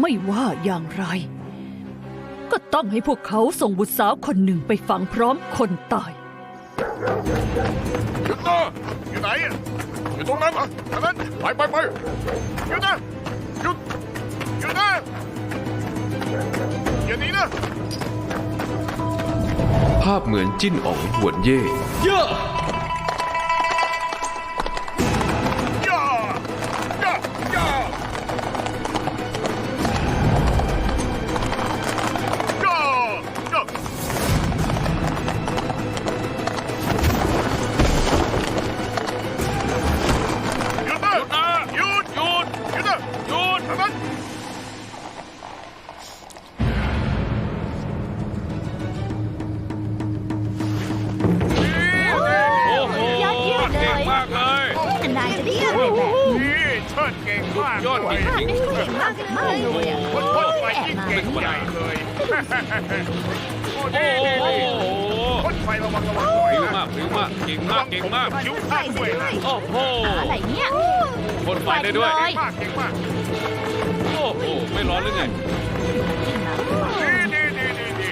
ไม่ว่าอย่างไร ก็ต้องให้พวกเขาส่งบุตรสาวคนหนึ่งไปฝังพร้อมคนตายหยุดนะอยู่ไหนอะอยู่ตรงนั้นเหรอทางนั้นไปไปไปหยุดนะหยุดหยุดนะอย่าหนีนะภาพเหมือนจิ้นอ๋องหวนเย่เย่อย่ อดเลจริยงเก่งมากมากเลยอะคนคนไปยิ่งเก่งใหญ่เลยโอ้โหดีดีคนไประวังระวังหน่อยนะมากผิวมากเก่งมากเก่งมากคิ้วข้างด้วยโอ้โหอะไรเนี่ยคนไฟได้ด้วยเก่งมากเก่งมากโอ้โหไม่ร้อนหรือไงดีดีดีดีดี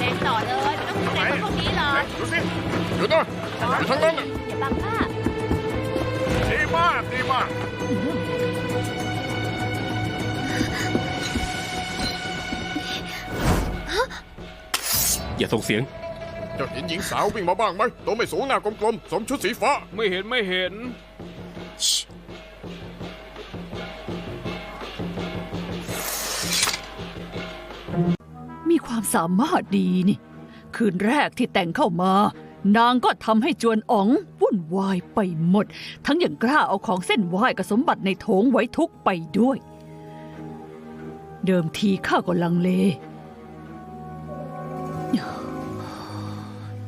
เล่นต่อเลยไม่ต้องเล่นพวกนี้หรอกดูสิหยุดนะอยู่ทางนั้นอย่าบังหน้าดีมากดีมาก อย่าส่งเสียง เจ้าเห็นหญิงสาววิ่งมาบ้างไหมตัวไม่สูงหน้ากลมๆสวมชุดสีฟ้า ไม่เห็นไม่เห็น มีความสามารถดีนี่ คืนแรกที่แต่งเข้ามา นางก็ทำให้จวนอ๋องวุ่นวายไปหมด ทั้งอย่างกล้าเอาของเส้นไหว้กับสมบัติในโถงไว้ทุกไปด้วย เดิมทีข้าก็ลังเล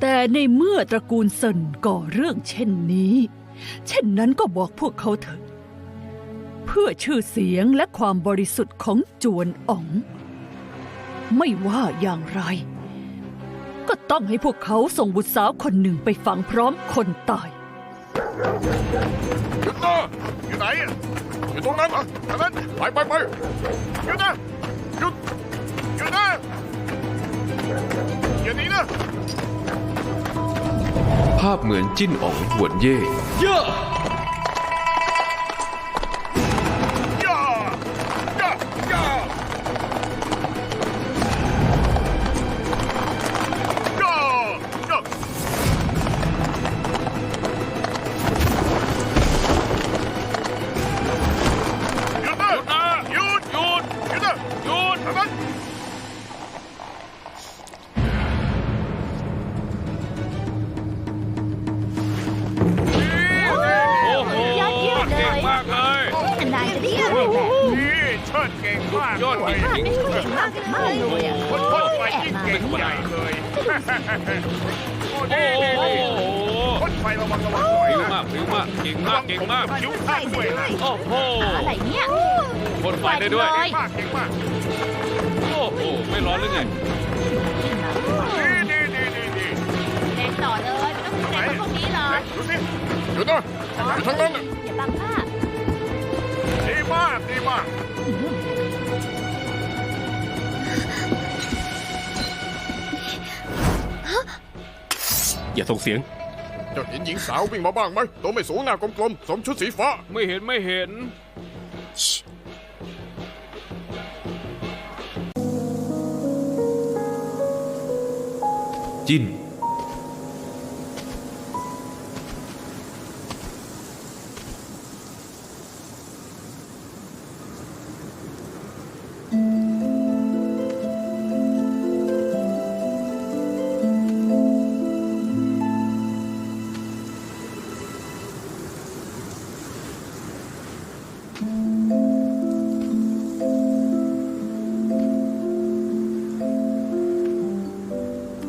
แต่ในเมื่อตระกูลเซินก่อเรื่องเช่นนี้ เช่นนั้นก็บอกพวกเขาเถอะ เพื่อชื่อเสียงและความบริสุทธิ์ของจวนอ๋อง ไม่ว่าอย่างไร ก็ต้องให้พวกเขาส่งบุตรสาวคนหนึ่งไปฝังพร้อมคนตายหยุดนะอยู่ไหนอะอยู่ตรงนั้นเหรอนั้นไปไปไปหยุดนะ ภาพเหมือนจิ้นอ๋องหวนเย่เย่ โอ้โอ้โหคนไประวังระวังหน่อยผิวนะมากผิวมากเก่งมากเก่งมาก คิ้วข้างด้วยนะโอ้โหอะไรเนี่ยคนไฟได้ด้วย เก่งมากเก่งมากโอ้โห ไม่ร้อนหรือไงดีดีดีดีดีเล่นต่อเลยไม่ต้องเล่นพวกนี้หรอกดูสิหยุดนะอยู่ทางนั้นน่ะอย่าบังหน้าดี อย่าส่งเสียง เจ้าเห็นหญิงสาววิ่งมาบ้างไหมตัวไม่สูงหน้ากลมๆสวมชุดสีฟ้า ไม่เห็นไม่เห็น จิ้น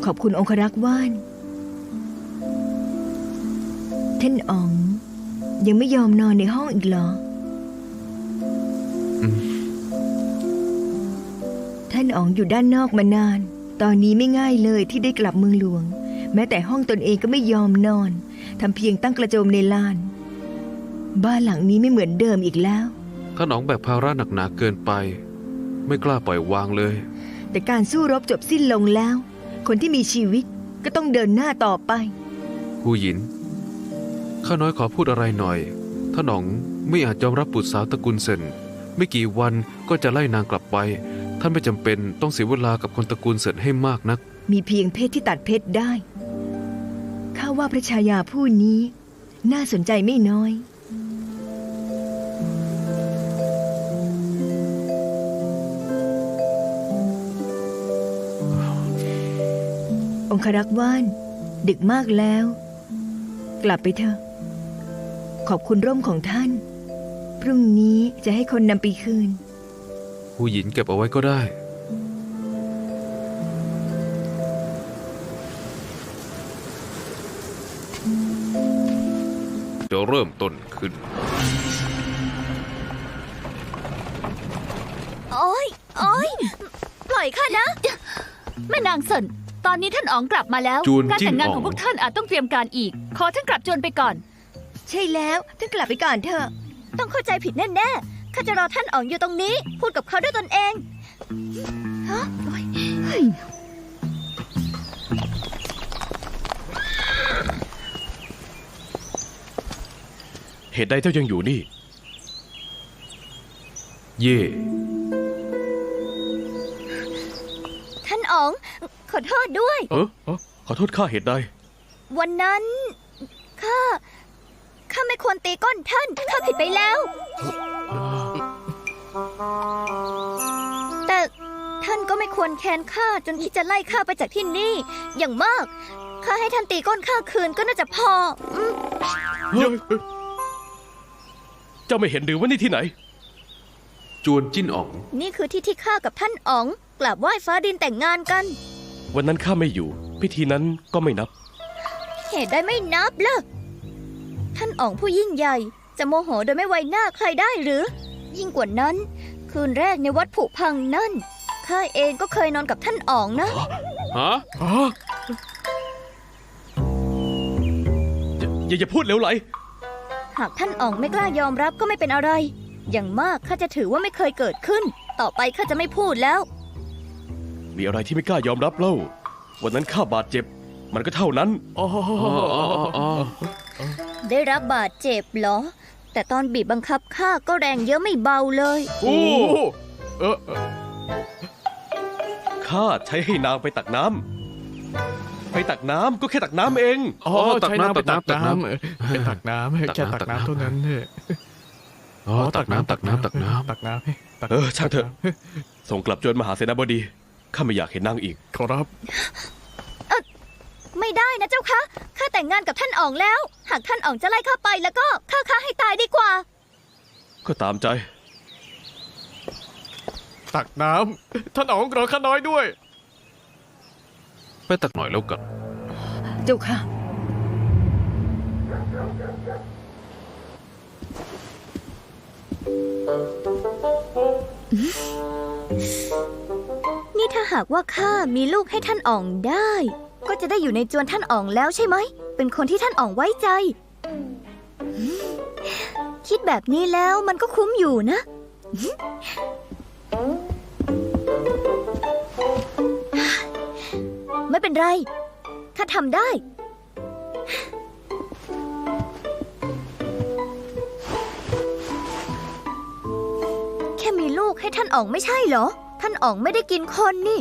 ขอบคุณองครักษ์ว่านท่านอ๋อง ยังไม่ยอมนอนในห้องอีกเหรออมท่านอ๋องอยู่ด้านนอกมานาน ตอนนี้ไม่ง่ายเลยที่ได้กลับเมืองหลวง แม้แต่ห้องตนเองก็ไม่ยอมนอนทำเพียงตั้งกระโจมในลาน บ้านหลังนี้ไม่เหมือนเดิมอีกแล้วถ้าน้องแบกภาระหนักหนาเกินไป ไม่กล้าปล่อยวางเลย แต่การสู้รบจบสิ้นลงแล้ว คนที่มีชีวิตก็ต้องเดินหน้าต่อไปหูหยิน ข้าน้อยขอพูดอะไรหน่อย ถ้าหนองไม่อาจยอมรับบุตรสาวตระกูลเซนไม่กี่วันก็จะไล่นางกลับไป ท่านไม่จำเป็นต้องเสียเวลากับคนตระกูลเซนให้มากนัก มีเพียงเพศที่ตัดเพชรได้ ข้าว่าพระชายาผู้นี้ น่าสนใจไม่น้อย องครักษ์ว่าน ดึกมากแล้ว กลับไปเถอะ ขอบคุณร่มของท่าน พรุ่งนี้จะให้คนนำไปคืนหูหยินเก็บเอาไว้ก็ได้ จะเริ่มต้นขึ้น โอ้ยโอ้ยปล่อยข้านะ แม่นางเซิน ตอนนี้ท่านอ๋องกลับมาแล้ว จูนการจิ้นแต่งงานอ๋อง ของพวกท่านอาจต้องเตรียมการอีก ขอท่านกลับจวนไปก่อน ใช่แล้วท่านกลับไปก่อนเถอะ ต้องเข้าใจผิดแน่ๆข้าจะรอท่านอ๋องอยู่ตรงนี้ พูดกับเขาด้วยตนเองฮะโอ๊ยเฮ้ยเหตุใดเจ้ายังอยู่นี่ เย่ ขอโทษด้วย เออเออขอโทษข้าเหตุใด วันนั้นข้าข้าไม่ควรตีก้นท่านข้าผิดไปแล้ว แต่ท่านก็ไม่ควรแค้นข้าจนที่จะไล่ข้าไปจากที่นี่ อย่างมากข้าให้ท่านตีก้นข้าคืนก็น่าจะพออืมเจ้าไม่เห็นหรือว่านี่ที่ไหน จวนจิ้นอ๋อง นี่คือที่ที่ข้ากับท่านอ๋องกราบไหว้ฟ้าดินแต่งงานกัน วันนั้นข้าไม่อยู่ พิธีนั้นก็ไม่นับ เหตุได้ไม่นับเลิกท่านอ๋องผู้ยิ่งใหญ่ จะโมโหโดยไม่ไว้หน้าใครได้หรือ ยิ่งกว่านั้น คืนแรกในวัดผุพังนั่นข้าเองก็เคยนอนกับท่านอ๋องนะฮะอย่าอย่าพูดเหลวไหล หากท่านอ๋องไม่กล้ายอมรับก็ไม่เป็นอะไร อย่างมากข้าจะถือว่าไม่เคยเกิดขึ้น ต่อไปข้าจะไม่พูดแล้ว มีอะไรที่ไม่กล้ายอมรับเล่า วันนั้นข้าบาดเจ็บ มันก็เท่านั้นอ๋ออ๋ออ๋อได้รับบาดเจ็บเหรอ แต่ตอนบีบบังคับข้าก็แรงเยอะไม่เบาเลยโอ้เออเออข้าใช้ให้นางไปตักน้ำไปตักน้ำก็แค่ตักน้ำเองอ๋อตักใช้น้ำน้ำไปตักตักน้ำน้ำเออไปตักน้ำให้แค่ตักน้ำเท่านั้นเถอะอ๋อตักน้ำตักน้ำตักน้ำตักน้ำให้ตักเออช่างเถอะส่งกลับจวนมหาเสนาบดี ข้าไม่อยากเห็นนางอีก ขอรับ ไม่ได้นะเจ้าคะ ข้าแต่งงานกับท่านอ๋องแล้ว หากท่านอ๋องจะไล่ข้าไปแล้วก็ข้าข้าให้ตายดีกว่า ก็ตามใจ ตักน้ำท่านอ๋องรอข้าน้อยด้วย ไปตักหน่อยแล้วกัน เจ้าค่ะ นี่ถ้าหากว่าข้ามีลูกให้ท่านอ๋องได้ ก็จะได้อยู่ในจวนท่านอ๋องแล้วใช่ไหม เป็นคนที่ท่านอ๋องไว้ใจ คิดแบบนี้แล้วมันก็คุ้มอยู่นะ ไม่เป็นไรข้าทำได้แค่มีลูกให้ท่านอ๋องไม่ใช่เหรอ ท่านอ๋องไม่ได้กินคนนี่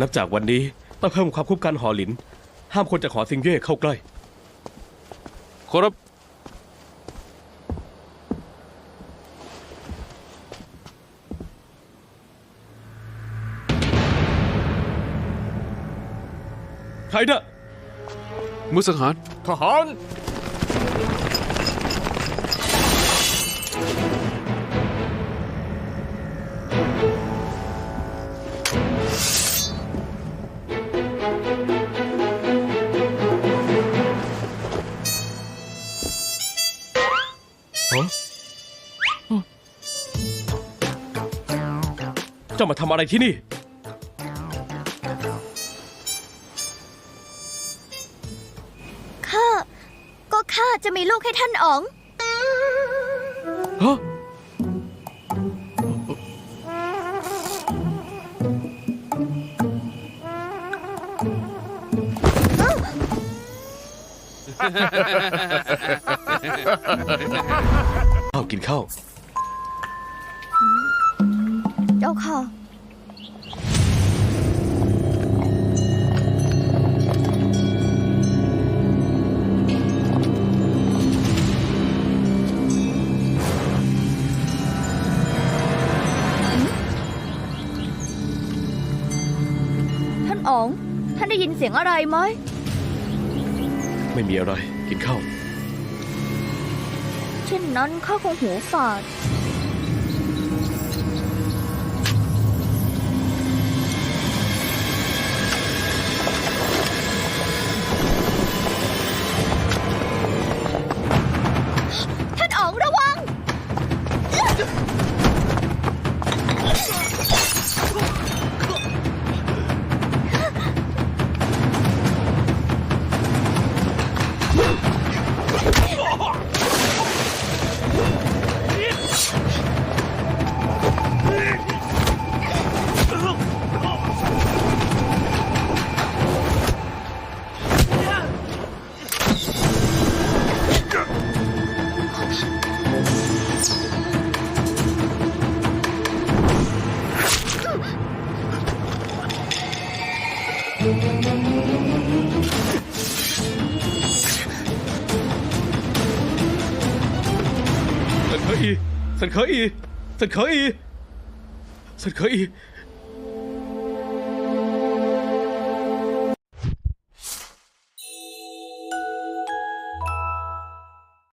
นับจากวันนี้ต้องเพิ่มความคุ้มกันหอหลิน ห้ามคนจากหอซิงเย่เข้าใกล้ ขอรับ ใครน่ะมุสหารทหาร เจ้ามาทำอะไรที่นี่ ข้า ก็ข้าข้าจะมีลูกให้ท่านอ๋อง ฮะ ข้าวกินข้าวเจ้าค่ะ ท่านอ๋อง ท่านได้ยินเสียงอะไรไหม ไม่มีอะไรกินข้าวเช่นนั้นข้าคงหูฝาด สันเคยอีสันเคยอี